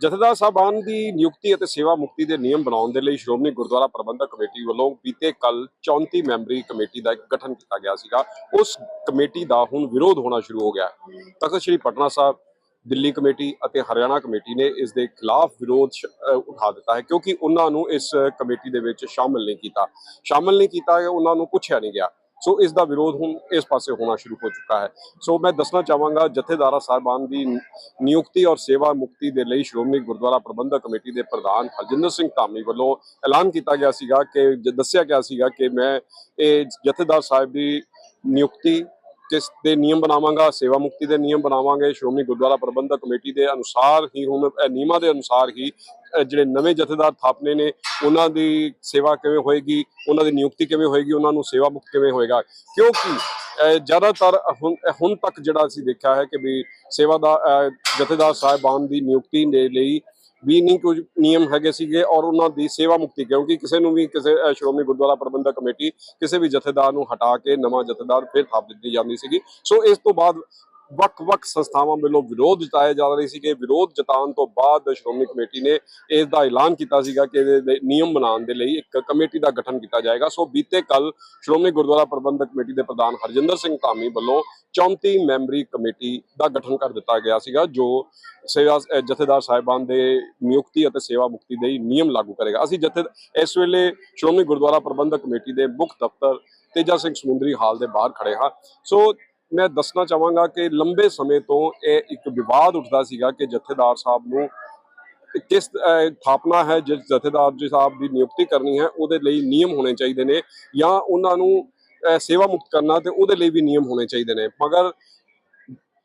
ਜਥੇਦਾਰ ਸਾਹਿਬਾਨ ਦੀ ਨਿਯੁਕਤੀ ਅਤੇ ਸੇਵਾ ਮੁਕਤੀ ਦੇ ਨਿਯਮ ਬਣਾਉਣ ਦੇ ਲਈ ਸ਼੍ਰੋਮਣੀ ਗੁਰਦੁਆਰਾ ਪ੍ਰਬੰਧਕ ਕਮੇਟੀ ਵੱਲੋਂ ਬੀਤੇ ਕੱਲ 34 ਮੈਂਬਰੀ ਕਮੇਟੀ ਦਾ ਇੱਕ ਗਠਨ ਕੀਤਾ ਗਿਆ ਸੀਗਾ। ਉਸ ਕਮੇਟੀ ਦਾ ਹੁਣ ਵਿਰੋਧ ਹੋਣਾ ਸ਼ੁਰੂ ਹੋ ਗਿਆ ਤਖਤ ਸ੍ਰੀ ਪਟਨਾ ਸਾਹਿਬ, ਦਿੱਲੀ ਕਮੇਟੀ ਅਤੇ ਹਰਿਆਣਾ ਕਮੇਟੀ ਨੇ ਇਸ ਦੇ ਖਿਲਾਫ ਵਿਰੋਧ ਉਠਾ ਦਿੱਤਾ ਹੈ ਕਿਉਂਕਿ ਉਹਨਾਂ ਨੂੰ ਇਸ ਕਮੇਟੀ ਦੇ ਵਿੱਚ ਸ਼ਾਮਲ ਨਹੀਂ ਕੀਤਾ। ਸ਼ਾਮਲ ਨਹੀਂ ਕੀਤਾ, ਉਹਨਾਂ ਨੂੰ ਪੁੱਛਿਆ ਨਹੀਂ ਗਿਆ। ਸੋ ਇਸ ਦਾ ਵਿਰੋਧ ਹੁਣ ਇਸ ਪਾਸੇ ਹੋਣਾ ਸ਼ੁਰੂ ਹੋ ਚੁੱਕਾ ਹੈ। ਸੋ ਮੈਂ ਦੱਸਣਾ ਚਾਹਾਂਗਾ, ਜਥੇਦਾਰਾ ਸਾਹਿਬਾਨ ਦੀ ਨਿਯੁਕਤੀ ਔਰ ਸੇਵਾ ਮੁਕਤੀ ਦੇ ਲਈ ਸ਼੍ਰੋਮਣੀ ਗੁਰਦੁਆਰਾ ਪ੍ਰਬੰਧਕ ਕਮੇਟੀ ਦੇ ਪ੍ਰਧਾਨ ਹਰਜਿੰਦਰ ਸਿੰਘ ਧਾਮੀ ਵੱਲੋਂ ਐਲਾਨ ਕੀਤਾ ਗਿਆ ਸੀਗਾ ਕਿ, ਜ- ਦੱਸਿਆ ਗਿਆ ਸੀਗਾ ਕਿ ਮੈਂ ਇਹ ਜਥੇਦਾਰ ਸਾਹਿਬ ਦੀ ਨਿਯੁਕਤੀ ਕਿਸ ਦੇ ਨਿਯਮ ਬਣਾਵਾਂਗਾ, ਸੇਵਾ ਮੁਕਤੀ ਦੇ ਨਿਯਮ ਬਣਾਵਾਂਗੇ, ਸ਼੍ਰੋਮਣੀ ਗੁਰਦੁਆਰਾ ਪ੍ਰਬੰਧਕ ਕਮੇਟੀ ਦੇ ਅਨੁਸਾਰ ਹੀ ਹੁਣ ਨਿਯਮਾਂ ਦੇ ਅਨੁਸਾਰ ਹੀ ਜਿਹੜੇ ਨਵੇਂ ਜਥੇਦਾਰ ਥਾਪਨੇ ਨੇ, ਉਹਨਾਂ ਦੀ ਸੇਵਾ ਕਿਵੇਂ ਹੋਏਗੀ, ਉਹਨਾਂ ਦੀ ਨਿਯੁਕਤੀ ਕਿਵੇਂ ਹੋਏਗੀ, ਉਹਨਾਂ ਨੂੰ ਸੇਵਾ ਮੁਕਤ ਕਿਵੇਂ ਹੋਏਗਾ? ਕਿਉਂਕਿ ਜ਼ਿਆਦਾਤਰ ਹੁਣ ਹੁਣ ਤੱਕ ਜਿਹੜਾ ਅਸੀਂ ਦੇਖਿਆ ਹੈ ਕਿ ਵੀ ਸੇਵਾ ਦਾ ਜਥੇਦਾਰ ਸਾਹਿਬਾਨ ਦੀ ਨਿਯੁਕਤੀ ਦੇ ਲਈ ਵੀ ਨਹੀਂ ਕੁਝ ਨਿਯਮ ਹੈਗੇ ਸੀਗੇ ਔਰ ਉਹਨਾਂ ਦੀ ਸੇਵਾ ਮੁਕਤੀ ਕਿਉਂਕਿ ਕਿਸੇ ਨੂੰ ਵੀ ਕਿਸੇ ਸ਼੍ਰੋਮਣੀ ਗੁਰਦੁਆਰਾ ਪ੍ਰਬੰਧਕ ਕਮੇਟੀ ਕਿਸੇ ਵੀ ਜਥੇਦਾਰ ਨੂੰ ਹਟਾ ਕੇ ਨਵਾਂ ਜਥੇਦਾਰ ਫਿਰ ਥਾਪ ਦਿੱਤੀ ਜਾਂਦੀ ਸੀਗੀ। ਸੋ ਇਸ ਤੋਂ ਬਾਅਦ ਵੱਖ-ਵੱਖ ਸੰਸਥਾਵਾਂ ਵੱਲੋਂ ਵਿਰੋਧ ਜਤਾਇਆ ਜਾ ਰਹੀ ਸੀ ਕਿ ਵਿਰੋਧ ਜਤਾਉਣ ਤੋਂ ਬਾਅਦ ਸ਼੍ਰੋਮਣੀ ਕਮੇਟੀ ਨੇ ਇਸ ਦਾ ਐਲਾਨ ਕੀਤਾ ਸੀਗਾ ਕਿ ਇਹਦੇ ਨਿਯਮ ਬਣਾਉਣ ਦੇ ਲਈ ਇੱਕ ਕਮੇਟੀ ਦਾ ਗਠਨ ਕੀਤਾ ਜਾਏਗਾ। ਸੋ ਬੀਤੇ ਕੱਲ ਸ਼੍ਰੋਮਣੀ ਗੁਰਦੁਆਰਾ ਪ੍ਰਬੰਧਕ ਕਮੇਟੀ ਦੇ ਪ੍ਰਧਾਨ ਹਰਜਿੰਦਰ ਸਿੰਘ ਧਾਮੀ ਵੱਲੋਂ 34 ਮੈਂਬਰੀ ਕਮੇਟੀ ਦਾ ਗਠਨ ਕਰ ਦਿੱਤਾ ਗਿਆ ਸੀਗਾ, ਜੋ ਸੇਵਾ ਜਥੇਦਾਰ ਸਾਹਿਬਾਨ ਦੇ ਨਿਯੁਕਤੀ ਅਤੇ ਸੇਵਾ ਮੁਕਤੀ ਦੇ ਹੀ ਨਿਯਮ ਲਾਗੂ ਕਰੇਗਾ। ਅਸੀਂ ਜਥੇ ਇਸ ਵੇਲੇ ਸ਼੍ਰੋਮਣੀ ਗੁਰਦੁਆਰਾ ਪ੍ਰਬੰਧਕ ਕਮੇਟੀ ਦੇ ਮੁੱਖ ਦਫ਼ਤਰ ਤੇਜਾ ਸਿੰਘ ਸਮੁੰਦਰੀ ਹਾਲ ਦੇ ਬਾਹਰ ਖੜੇ ਹਾਂ। ਸੋ ਮੈਂ ਦੱਸਣਾ ਚਾਹਾਂਗਾ ਕਿ ਲੰਬੇ ਸਮੇਂ ਤੋਂ ਇਹ ਇੱਕ ਵਿਵਾਦ ਉੱਠਦਾ ਸੀਗਾ ਕਿ ਜਥੇਦਾਰ ਸਾਹਿਬ ਨੂੰ ਕਿਸ ਅਹ, ਹੈ ਜਿਸ ਜਥੇਦਾਰ ਜੀ ਸਾਹਿਬ ਦੀ ਨਿਯੁਕਤੀ ਕਰਨੀ ਹੈ ਉਹਦੇ ਲਈ ਨਿਯਮ ਹੋਣੇ ਚਾਹੀਦੇ ਨੇ ਜਾਂ ਉਹਨਾਂ ਨੂੰ ਸੇਵਾ ਮੁਕਤ ਕਰਨਾ ਤੇ ਉਹਦੇ ਲਈ ਵੀ ਨਿਯਮ ਹੋਣੇ ਚਾਹੀਦੇ ਨੇ। ਮਗਰ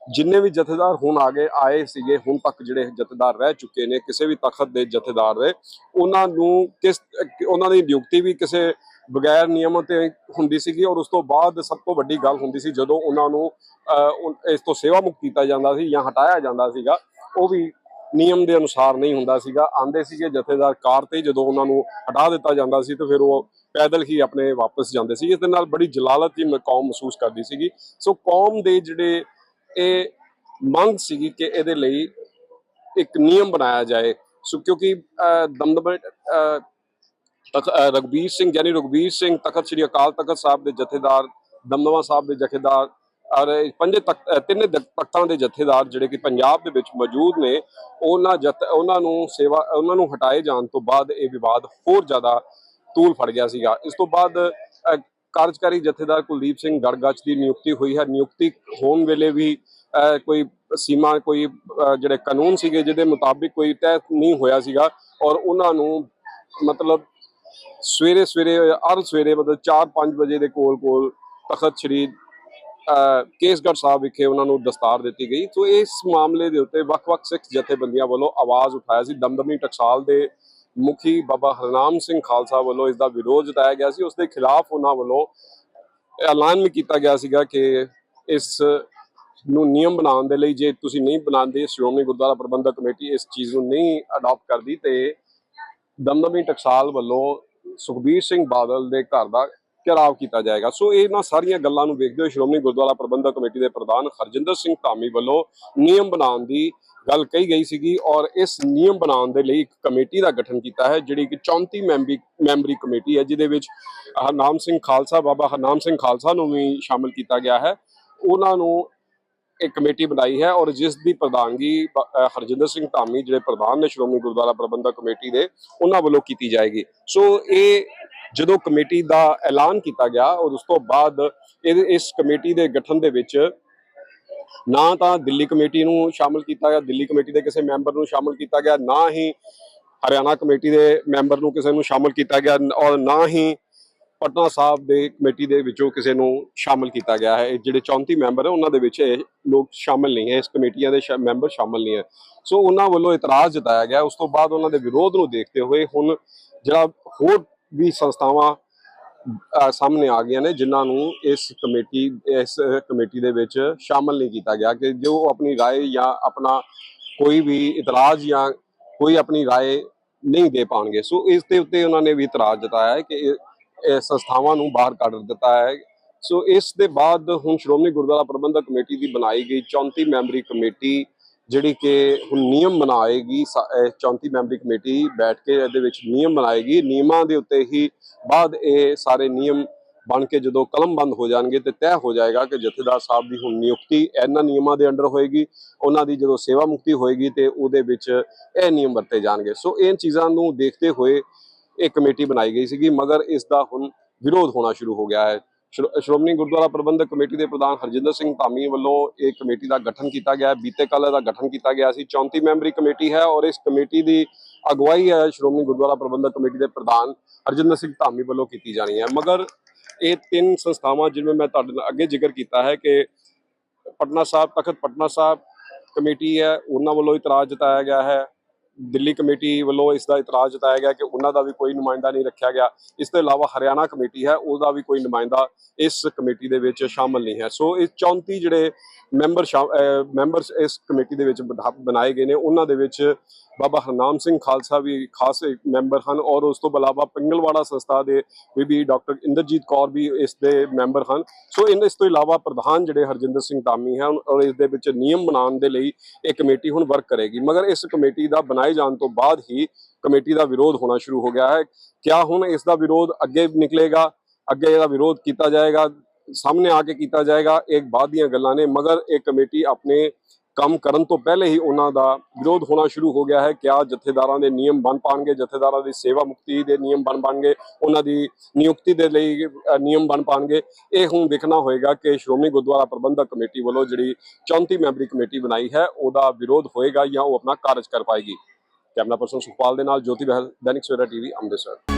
ਜਿੰਨੇ ਵੀ ਜਥੇਦਾਰ ਹੁਣ ਆ ਗਏ ਆਏ ਸੀਗੇ ਹੁਣ ਤੱਕ ਜਿਹੜੇ ਜਥੇਦਾਰ ਰਹਿ ਚੁੱਕੇ ਨੇ ਕਿਸੇ ਵੀ ਤਖਤ ਦੇ ਜਥੇਦਾਰ ਦੇ ਉਹਨਾਂ ਨੂੰ ਕਿਸ ਉਹਨਾਂ ਦੀ ਨਿਯੁਕਤੀ ਵੀ ਕਿਸੇ ਬਗੈਰ ਨਿਯਮ ਤੇ ਹੁੰਦੀ ਸੀਗੀ ਔਰ ਉਸ ਤੋਂ ਬਾਅਦ ਸਭ ਤੋਂ ਵੱਡੀ ਗੱਲ ਹੁੰਦੀ ਸੀ ਜਦੋਂ ਉਹਨਾਂ ਨੂੰ ਇਸ ਤੋਂ ਸੇਵਾ ਮੁਕਤ ਕੀਤਾ ਜਾਂਦਾ ਸੀ ਜਾਂ ਹਟਾਇਆ ਜਾਂਦਾ ਸੀਗਾ ਉਹ ਵੀ ਨਿਯਮ ਦੇ ਅਨੁਸਾਰ ਨਹੀਂ ਹੁੰਦਾ ਸੀਗਾ। ਆਂਦੇ ਸੀਗੇ ਜਥੇਦਾਰ ਕਾਰ ਤੇ ਜਦੋਂ ਉਹਨਾਂ ਨੂੰ ਹਟਾ ਦਿੱਤਾ ਜਾਂਦਾ ਸੀ ਤੇ ਫਿਰ ਉਹ ਪੈਦਲ ਹੀ ਆਪਣੇ ਵਾਪਸ ਜਾਂਦੇ ਸੀ। ਇਸ ਦੇ ਨਾਲ ਬੜੀ ਜਲਾਲਤ ਦੀ ਕੌਮ ਮਹਿਸੂਸ ਕਰਦੀ ਸੀਗੀ। ਸੋ ਕੌਮ ਦੇ ਜਿਹੜੇ ਇਹ ਮੰਗ ਸੀਗੀ ਕਿ ਇਹਦੇ ਲਈ ਇੱਕ ਨਿਯਮ ਬਣਾਇਆ ਜਾਏ। ਸੋ ਕਿਉਂਕਿ ਅਹ, ਅਹ, ਤਖ- ਰਘਬੀਰ ਸਿੰਘ ਯਾਨੀ ਰਘਬੀਰ ਸਿੰਘ ਤਖਤ ਸ੍ਰੀ ਅਕਾਲ ਤਖਤ ਸਾਹਿਬ ਦੇ ਜਥੇਦਾਰ ਦਮਦਮਾ ਸਾਹਿਬ ਦੇ ਜਥੇਦਾਰ ਔਰ ਪੰਜੇ ਤਖਤ ਤਿੰਨੇ ਤਖਤਾਂ ਦੇ ਜਥੇਦਾਰ ਜਿਹੜੇ ਕਿ ਪੰਜਾਬ ਦੇ ਵਿੱਚ ਮੌਜੂਦ ਨੇ ਉਹਨਾਂ ਜਥ ਉਹਨਾਂ ਨੂੰ ਸੇਵਾ ਉਹਨਾਂ ਨੂੰ ਹਟਾਏ ਜਾਣ ਤੋਂ ਬਾਅਦ ਇਹ ਵਿਵਾਦ ਹੋਰ ਜ਼ਿਆਦਾ ਤੂਲ ਫੜ ਗਿਆ ਸੀਗਾ। ਇਸ ਤੋਂ ਬਾਅਦ ਕਾਰਜਕਾਰੀ ਜਥੇਦਾਰ ਕੁਲਦੀਪ ਸਿੰਘ ਗੜਗੱਚ ਦੀ ਨਿਯੁਕਤੀ ਹੋਈ ਹੈ। ਨਿਯੁਕਤੀ ਹੋਣ ਵੇਲੇ ਵੀ ਕੋਈ ਸੀਮਾ ਕੋਈ ਜਿਹੜੇ ਕਾਨੂੰਨ ਸੀਗੇ ਜਿਹਦੇ ਮੁਤਾਬਿਕ ਕੋਈ ਤੈਅ ਨਹੀਂ ਹੋਇਆ ਸੀਗਾ ਔਰ ਉਹਨਾਂ ਨੂੰ ਮਤਲਬ ਸਵੇਰੇ ਸਵੇਰੇ ਅਰ ਸਵੇਰੇ ਮਤਲਬ 4-5 ਵਜੇ ਦੇ ਕੋਲ ਕੋਲ ਤਖਤ ਸ੍ਰੀ ਅਹ, ਕੇਸਗੜ੍ਹ ਸਾਹਿਬ ਵਿਖੇ ਉਹਨਾਂ ਨੂੰ ਦਸਤਾਰ ਦਿੱਤੀ ਗਈ। ਸੋ ਇਸ ਮਾਮਲੇ ਦੇ ਉੱਤੇ ਵੱਖ-ਵੱਖ ਸਿੱਖ ਜਥੇਬੰਦੀਆਂ ਵੱਲੋਂ ਆਵਾਜ਼ ਉਠਾਇਆ ਸੀ। ਦਮਦਮੀ ਟਕਸਾਲ ਦੇ ਮੁਖੀ ਬਾਬਾ ਹਰਨਾਮ ਸਿੰਘ ਖਾਲਸਾ ਵੱਲੋਂ ਇਸ ਦਾ ਵਿਰੋਧ ਜਤਾਇਆ ਗਿਆ ਸੀ। ਉਸ ਦੇ ਖਿਲਾਫ ਉਹਨਾਂ ਵੱਲੋਂ ਐਲਾਨ ਵੀ ਕੀਤਾ ਗਿਆ ਸੀਗਾ ਕਿ ਇਸ ਨੂੰ ਨਿਯਮ ਬਣਾਉਣ ਦੇ ਲਈ ਜੇ ਤੁਸੀਂ ਨਹੀਂ ਬਣਾਉਂਦੇ ਸ਼੍ਰੋਮਣੀ ਗੁਰਦੁਆਰਾ ਪ੍ਰਬੰਧਕ ਕਮੇਟੀ ਇਸ ਚੀਜ਼ ਨੂੰ ਨਹੀਂ ਅਡਾਪਟ ਕਰਦੀ ਤੇ ਦਮਦਮੀ ਟਕਸਾਲ ਵੱਲੋਂ ਸੁਖਬੀਰ ਸਿੰਘ ਬਾਦਲ ਦੇ ਘਰ ਦਾ ਘਿਰਾਵ ਕੀਤਾ ਜਾਏਗਾ। ਸੋ ਇਹਨਾਂ ਸਾਰੀਆਂ ਗੱਲਾਂ ਨੂੰ ਵੇਖਦੇ ਹੋਏ ਸ਼੍ਰੋਮਣੀ ਗੁਰਦੁਆਰਾ ਪ੍ਰਬੰਧਕ ਕਮੇਟੀ ਦੇ ਪ੍ਰਧਾਨ ਹਰਜਿੰਦਰ ਸਿੰਘ ਧਾਮੀ ਵੱਲੋਂ ਨਿਯਮ ਬਣਾਉਣ ਦੀ ਗੱਲ ਕਹੀ ਗਈ ਸੀਗੀ ਔਰ ਇਸ ਨਿਯਮ ਬਣਾਉਣ ਦੇ ਲਈ ਇੱਕ ਕਮੇਟੀ ਦਾ ਗਠਨ ਕੀਤਾ ਹੈ, ਜਿਹੜੀ ਕਿ 34 ਮੈਂਬਰੀ ਮੈਂਬਰੀ ਕਮੇਟੀ ਹੈ, ਜਿਹਦੇ ਵਿੱਚ ਹਰਨਾਮ ਸਿੰਘ ਖਾਲਸਾ ਬਾਬਾ ਹਰਨਾਮ ਸਿੰਘ ਖਾਲਸਾ ਨੂੰ ਵੀ ਸ਼ਾਮਲ ਕੀਤਾ ਗਿਆ ਹੈ। ਉਹਨਾਂ ਨੂੰ ਇੱਕ ਕਮੇਟੀ ਬਣਾਈ ਹੈ ਔਰ ਜਿਸ ਦੀ ਪ੍ਰਧਾਨਗੀ ਹਰਜਿੰਦਰ ਸਿੰਘ ਧਾਮੀ, ਜਿਹੜੇ ਪ੍ਰਧਾਨ ਨੇ ਸ਼੍ਰੋਮਣੀ ਗੁਰਦੁਆਰਾ ਪ੍ਰਬੰਧਕ ਕਮੇਟੀ ਦੇ, ਉਹਨਾਂ ਵੱਲੋਂ ਕੀਤੀ ਜਾਏਗੀ। ਸੋ ਇਹ ਜਦੋਂ ਕਮੇਟੀ ਦਾ ਐਲਾਨ ਕੀਤਾ ਗਿਆ ਔਰ ਉਸ ਤੋਂ ਬਾਅਦ ਇਹ ਇਸ ਕਮੇਟੀ ਦੇ ਗਠਨ ਦੇ ਵਿੱਚ ਨਾ ਤਾਂ ਦਿੱਲੀ ਕਮੇਟੀ ਨੂੰ ਸ਼ਾਮਲ ਕੀਤਾ ਗਿਆ, ਦਿੱਲੀ ਕਮੇਟੀ ਦੇ ਕਿਸੇ ਮੈਂਬਰ ਨੂੰ ਸ਼ਾਮਲ ਕੀਤਾ ਗਿਆ, ਨਾ ਹੀ ਹਰਿਆਣਾ ਕਮੇਟੀ ਦੇ ਮੈਂਬਰ ਨੂੰ ਕਿਸੇ ਨੂੰ ਸ਼ਾਮਲ ਕੀਤਾ ਗਿਆ ਔਰ ਨਾ ਹੀ ਪਟਨਾ ਸਾਹਿਬ ਦੇ ਕਮੇਟੀ ਦੇ ਵਿੱਚੋਂ ਕਿਸੇ ਨੂੰ ਸ਼ਾਮਲ ਕੀਤਾ ਗਿਆ ਹੈ ਇਹ ਜਿਹੜੇ 34 ਮੈਂਬਰ ਹੈ ਉਹਨਾਂ ਦੇ ਵਿੱਚ ਇਹ ਲੋਕ ਸ਼ਾਮਲ ਨਹੀਂ ਹੈ ਇਸ ਕਮੇਟੀਆਂ ਦੇ ਸ਼ਾ- ਮੈਂਬਰ ਸ਼ਾਮਲ ਨਹੀਂ ਹੈ ਸੋ ਉਹਨਾਂ ਵੱਲੋਂ ਇਤਰਾਜ਼ ਜਤਾਇਆ ਗਿਆ ਉਸ ਤੋਂ ਬਾਅਦ ਉਹਨਾਂ ਦੇ ਵਿਰੋਧ ਨੂੰ ਦੇਖਦੇ ਹੋਏ ਹੁਣ ਜਿਹੜਾ ਹੋਰ ਵੀ ਸੰਸਥਾਵਾਂ ਅਹ ਸਾਹਮਣੇ ਆ ਗਈਆਂ ਨੇ ਜਿਨ੍ਹਾਂ ਨੂੰ ਇਸ ਕਮੇਟੀ ਇਸ ਕਮੇਟੀ ਦੇ ਵਿੱਚ ਸ਼ਾਮਲ ਨਹੀਂ ਕੀਤਾ ਗਿਆ ਕਿ ਜੋ ਆਪਣੀ رائے ਜਾਂ ਆਪਣਾ ਕੋਈ ਵੀ ਇਤਰਾਜ਼ ਜਾਂ ਕੋਈ ਆਪਣੀ رائے ਨਹੀਂ ਦੇ ਪਾਣਗੇ ਸੋ ਇਸ ਦੇ ਉੱਤੇ ਉਹਨਾਂ ਨੇ ਵੀ ਇਤਰਾਜ਼ ਜਤਾਇਆ ਹੈ ਕਿ ਇਹ ਇਹ ਸੰਸਥਾਵਾਂ ਨੂੰ ਬਾਹਰ ਕੱਢ ਦਿੱਤਾ ਹੈ। ਸੋ ਇਸ ਦੇ ਬਾਅਦ ਹੁਣ ਸ਼੍ਰੋਮਣੀ ਗੁਰਦੁਆਰਾ ਪ੍ਰਬੰਧਕ ਕਮੇਟੀ ਦੀ ਬਣਾਈ ਗਈ 34 ਮੈਂਬਰੀ ਕਮੇਟੀ, ਜਿਹੜੀ ਕਿ ਹੁਣ ਨਿਯਮ ਬਣਾਏਗੀ। ਸਾ- 34 ਮੈਂਬਰੀ ਕਮੇਟੀ ਬੈਠ ਕੇ ਇਹਦੇ ਵਿੱਚ ਨਿਯਮ ਬਣਾਏਗੀ। ਨਿਯਮਾਂ ਦੇ ਉੱਤੇ ਹੀ ਬਾਅਦ ਇਹ ਸਾਰੇ ਨਿਯਮ ਬਣ ਕੇ ਜਦੋਂ ਕਲਮਬੰਦ ਹੋ ਜਾਣਗੇ ਤੇ ਤੈਅ ਹੋ ਜਾਏਗਾ ਕਿ ਜਥੇਦਾਰ ਸਾਹਿਬ ਦੀ ਹੁਣ ਨਿਯੁਕਤੀ ਇਹਨਾਂ ਨਿਯਮਾਂ ਦੇ ਅੰਡਰ ਹੋਏਗੀ। ਉਹਨਾਂ ਦੀ ਜਦੋਂ ਸੇਵਾ ਮੁਕਤੀ ਹੋਏਗੀ ਤੇ ਉਹਦੇ ਵਿੱਚ ਇਹ ਨਿਯਮ ਵਰਤੇ ਜਾਣਗੇ। ਸੋ ਇਹ ਚੀਜ਼ਾਂ ਨੂੰ ਦੇਖਦੇ ਹੋਏ ਇਹ ਕਮੇਟੀ ਬਣਾਈ ਗਈ ਸੀਗੀ, ਮਗਰ ਇਸ ਦਾ ਹੁਣ ਵਿਰੋਧ ਹੋਣਾ ਸ਼ੁਰੂ ਹੋ ਗਿਆ ਹੈ। ਸ਼੍ਰੋ- ਸ਼੍ਰੋਮਣੀ ਗੁਰਦੁਆਰਾ ਪ੍ਰਬੰਧਕ ਕਮੇਟੀ ਦੇ ਪ੍ਰਧਾਨ ਹਰਜਿੰਦਰ ਸਿੰਘ ਧਾਮੀ ਵੱਲੋਂ ਇਹ ਕਮੇਟੀ ਦਾ ਗਠਨ ਕੀਤਾ ਗਿਆ ਬੀਤੇ ਕੱਲ੍ਹ ਦਾ ਗਠਨ ਕੀਤਾ ਗਿਆ ਸੀ। 34 ਮੈਂਬਰੀ ਕਮੇਟੀ ਹੈ ਔਰ ਇਸ ਕਮੇਟੀ ਦੀ ਅਗਵਾਈ ਹੈ ਸ਼੍ਰੋਮਣੀ ਗੁਰਦੁਆਰਾ ਪ੍ਰਬੰਧਕ ਕਮੇਟੀ ਦੇ ਪ੍ਰਧਾਨ ਹਰਜਿੰਦਰ ਸਿੰਘ ਧਾਮੀ ਵੱਲੋਂ ਕੀਤੀ ਜਾਣੀ ਹੈ। ਮਗਰ ਇਹ ਤਿੰਨ ਸੰਸਥਾਵਾਂ ਜਿਵੇਂ ਮੈਂ ਤੁਹਾਡੇ ਨਾਲ ਅੱਗੇ ਜ਼ਿਕਰ ਕੀਤਾ ਹੈ ਕਿ ਪਟਨਾ ਸਾਹਿਬ, ਤਖਤ ਪਟਨਾ ਸਾਹਿਬ ਕਮੇਟੀ ਹੈ, ਉਹਨਾਂ ਵੱਲੋਂ ਇਤਰਾਜ਼ ਜਤਾਇਆ ਗਿਆ ਹੈ। ਦਿੱਲੀ ਕਮੇਟੀ ਵੱਲੋਂ ਇਸ ਦਾ ਇਤਰਾਜ਼ ਜਤਾਇਆ ਗਿਆ ਕਿ ਉਹਨਾਂ ਦਾ ਵੀ ਕੋਈ ਨੁਮਾਇੰਦਾ ਨਹੀਂ ਰੱਖਿਆ ਗਿਆ। ਇਸ ਤੋਂ ਇਲਾਵਾ ਹਰਿਆਣਾ ਕਮੇਟੀ ਹੈ, ਉਹਦਾ ਵੀ ਕੋਈ ਨੁਮਾਇੰਦਾ ਇਸ ਕਮੇਟੀ ਦੇ ਵਿੱਚ ਸ਼ਾਮਲ ਨਹੀਂ ਹੈ। ਸੋ ਇਹ 34 ਜਿਹੜੇ ਮੈਂਬਰ ਮੈਂਬਰਸ ਇਸ ਕਮੇਟੀ ਦੇ ਵਿੱਚ ਬਣਾ- ਬਣਾਏ ਗਏ ਨੇ। ਉਹਨਾਂ ਦੇ ਵਿੱਚ ਬਾਬਾ ਹਰਨਾਮ ਸਿੰਘ ਖਾਲਸਾ ਵੀ ਖਾਸ ਮੈਂਬਰ ਹਨ ਔਰ ਉਸ ਤੋਂ ਇਲਾਵਾ ਪਿੰਗਲਵਾੜਾ ਸੰਸਥਾ ਦੇ ਬੀਬੀ ਡਾਕਟਰ ਇੰਦਰਜੀਤ ਕੌਰ ਵੀ ਇਸ ਦੇ ਮੈਂਬਰ ਹਨ। ਸੋ ਇਹਨਾਂ ਇਸ ਤੋਂ ਇਲਾਵਾ ਪ੍ਰਧਾਨ ਜਿਹੜੇ ਹਰਜਿੰਦਰ ਸਿੰਘ ਧਾਮੀ ਹਨ ਔਰ ਇਸ ਦੇ ਵਿੱਚ ਨਿਯਮ ਬਣਾਉਣ ਦੇ ਲਈ ਇਹ ਕਮੇਟੀ ਹੁਣ ਵਰਕ ਕਰੇਗੀ। ਮਗਰ ਇਸ ਕਮੇਟੀ ਦਾ ਬਣਾਏ ਜਾਣ ਤੋਂ ਬਾਅਦ ਹੀ ਕਮੇਟੀ ਦਾ ਵਿਰੋਧ ਹੋਣਾ ਸ਼ੁਰੂ ਹੋ ਗਿਆ ਹੈ। ਕਿਆ ਹੁਣ ਇਸ ਦਾ ਵਿਰੋਧ ਅੱਗੇ ਨਿਕਲੇਗਾ? ਅੱਗੇ ਇਹਦਾ ਵਿਰੋਧ ਕੀਤਾ ਜਾਏਗਾ। ਸਾਹਮਣੇ ਆ ਕੇ ਕੀਤਾ ਜਾਏਗਾ, ਇਹ ਬਾਅਦ ਦੀਆਂ ਗੱਲਾਂ ਨੇ, ਮਗਰ ਇਹ ਕਮੇਟੀ ਆਪਣੇ ਕੰਮ ਕਰਨ ਤੋਂ ਪਹਿਲੇ ਹੀ ਉਹਨਾਂ ਦਾ ਵਿਰੋਧ ਹੋਣਾ ਸ਼ੁਰੂ ਹੋ ਗਿਆ ਹੈ ਕਿਆ ਜਥੇਦਾਰਾਂ ਦੇ ਨਿਯਮ ਬਣ ਪਾਣਗੇ, ਜਥੇਦਾਰਾਂ ਦੀ ਸੇਵਾ ਮੁਕਤੀ ਦੇ ਨਿਯਮ ਬਣ ਪਾਣਗੇ, ਉਹਨਾਂ ਦੀ ਨਿਯੁਕਤੀ ਦੇ ਲਈ ਨਿਯਮ ਬਣ ਪਾਣਗੇ। ਇਹ ਹੁਣ ਦੇਖਣਾ ਹੋਏਗਾ ਕਿ ਸ਼੍ਰੋਮਣੀ ਗੁਰਦੁਆਰਾ ਪ੍ਰਬੰਧਕ ਕਮੇਟੀ ਵੱਲੋਂ ਜਿਹੜੀ 34 ਮੈਂਬਰੀ ਕਮੇਟੀ ਬਣਾਈ ਹੈ, ਉਹਦਾ ਵਿਰੋਧ ਹੋਏਗਾ ਜਾਂ ਉਹ ਆਪਣਾ ਕਾਰਜ ਕਰ ਪਾਏਗੀ। ਕੈਮਰਾ ਪਰਸਨ ਸੁਖਪਾਲ ਦੇ ਨਾਲ ਜੋਤੀ ਬਹਿਲ, ਦੈਨਿਕ ਸਵੇਰਾ ਟੀਵੀ, ਅੰਮ੍ਰਿਤਸਰ।